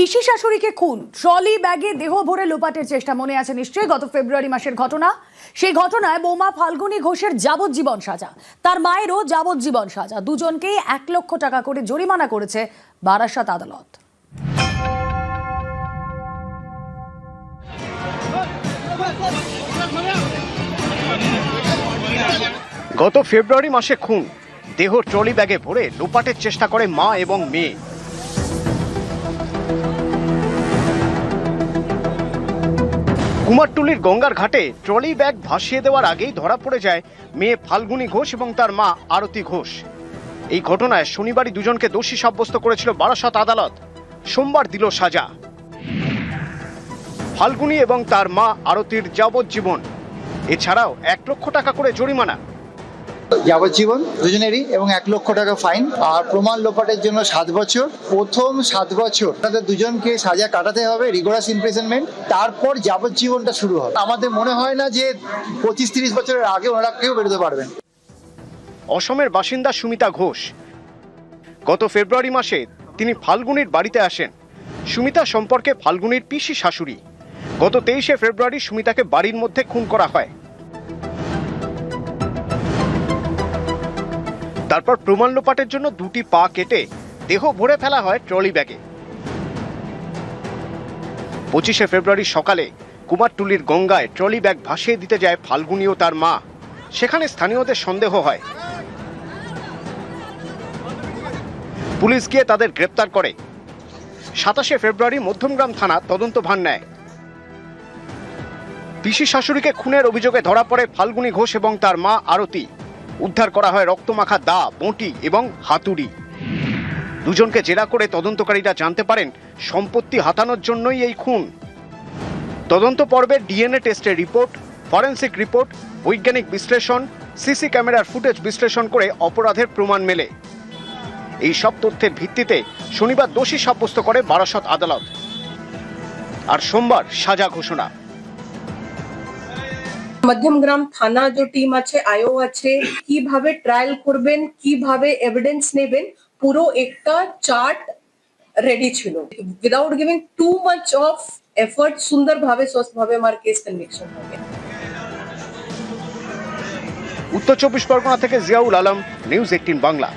পিসি শাশুড়িকে খুন। ট্রলি ব্যাগে দেহ ভরে লোপাটের চেষ্টা, মনে আছে নিশ্চয়ই? গত ফেব্রুয়ারি মাসের ঘটনা। সেই ঘটনায় বোমা ফাল্গুনী ঘোষের যাবজ্জীবন সাজা। তার মায়েরও যাবজ্জীবন সাজা। দুজনকেই এক লক্ষ টাকা করে জরিমানা করেছে বারাসাত আদালত। গত ফেব্রুয়ারি মাসে খুন। দেহ ট্রলি ব্যাগে ভরে লোপাটের চেষ্টা করে মা এবং মেয়ে। কুমারটুলির গঙ্গার ঘাটে ট্রলি ব্যাগ ভাসিয়ে দেওয়ার আগেই ধরা পড়ে যায় মেয়ে ফাল্গুনি ঘোষ এবং তার মা আরতি ঘোষ। এই ঘটনায় শনিবারই দুজনকে দোষী সাব্যস্ত করেছিল বারাসত আদালত। সোমবার দিল সাজা। ফাল্গুনি এবং তার মা আরতির যাবজ্জীবন। এছাড়াও এক লক্ষ টাকা করে জরিমানা। যাবজ্জীবন দুজনেরই এবং এক লক্ষ টাকা ফাইন। আর প্রমাণ লোপাটের জন্য সাত বছর। প্রথম সাত বছর তাদের দুজনকে সাজা কাটাতে হবে রিগোরাস ইমপ্রেসনমেন্ট তারপর যাবজ্জীবনটা শুরু হবে। আমাদের মনে হয় না যে পঁচিশ তিরিশ বছরের আগে ওনারা কেউ বেরোতে পারবেন। অসমের বাসিন্দা সুমিতা ঘোষ। গত ফেব্রুয়ারি মাসে তিনি ফাল্গুনির বাড়িতে আসেন। সুমিতা সম্পর্কে ফাল্গুনির পিসি শাশুড়ি। গত তেইশে ফেব্রুয়ারি সুমিতাকে বাড়ির মধ্যে খুন করা হয়। তারপর প্রমাণ লোপাটের জন্য দুটি পা কেটে দেহ ভরে ফেলা হয় ট্রলি ব্যাগে। পঁচিশে ফেব্রুয়ারি সকালে কুমারটুলির গঙ্গায় ট্রলি ব্যাগ ভাসিয়ে দিতে যায় ফাল্গুনি ও তার মা। সেখানে স্থানীয়দের সন্দেহ হয়। পুলিশ গিয়ে তাদের গ্রেপ্তার করে। সাতাশে ফেব্রুয়ারি মধ্যমগ্রাম থানা তদন্ত ভার নেয়। পিসি শাশুড়িকে খুনের অভিযোগে ধরা পড়ে ফাল্গুনী ঘোষ এবং তার মা আরতি। উদ্ধার করা হয় রক্তমাখা দা, বঁটি এবং হাতুড়ি। দুজনকে জেরা করে তদন্তকারীরা জানতে পারেন সম্পত্তি হাতানোর জন্যই এই খুন। তদন্ত পর্বে ডিএনএ টেস্টের রিপোর্ট, ফরেন্সিক রিপোর্ট, বৈজ্ঞানিক বিশ্লেষণ, সিসি ক্যামেরার ফুটেজ বিশ্লেষণ করে অপরাধের প্রমাণ মেলে। এই সব তথ্যের ভিত্তিতে শনিবার দোষী সাব্যস্ত করে বারাসত আদালত। আর সোমবার সাজা ঘোষণা। মধ্যমগ্রাম থানা যে টিম আছে আয়ো আছে কীভাবে ট্রায়াল করবেন কীভাবে এভিডেন্স নেবেন পুরো একটা চার্ট রেডি ছিল without giving too much of effort সুন্দরভাবে স্বস্থভাবে আমার কেস কনভিকশন হবে উত্তর চব্বিশ পরগনা থেকে জিয়াউল আলম নিউজ এইটিন বাংলা।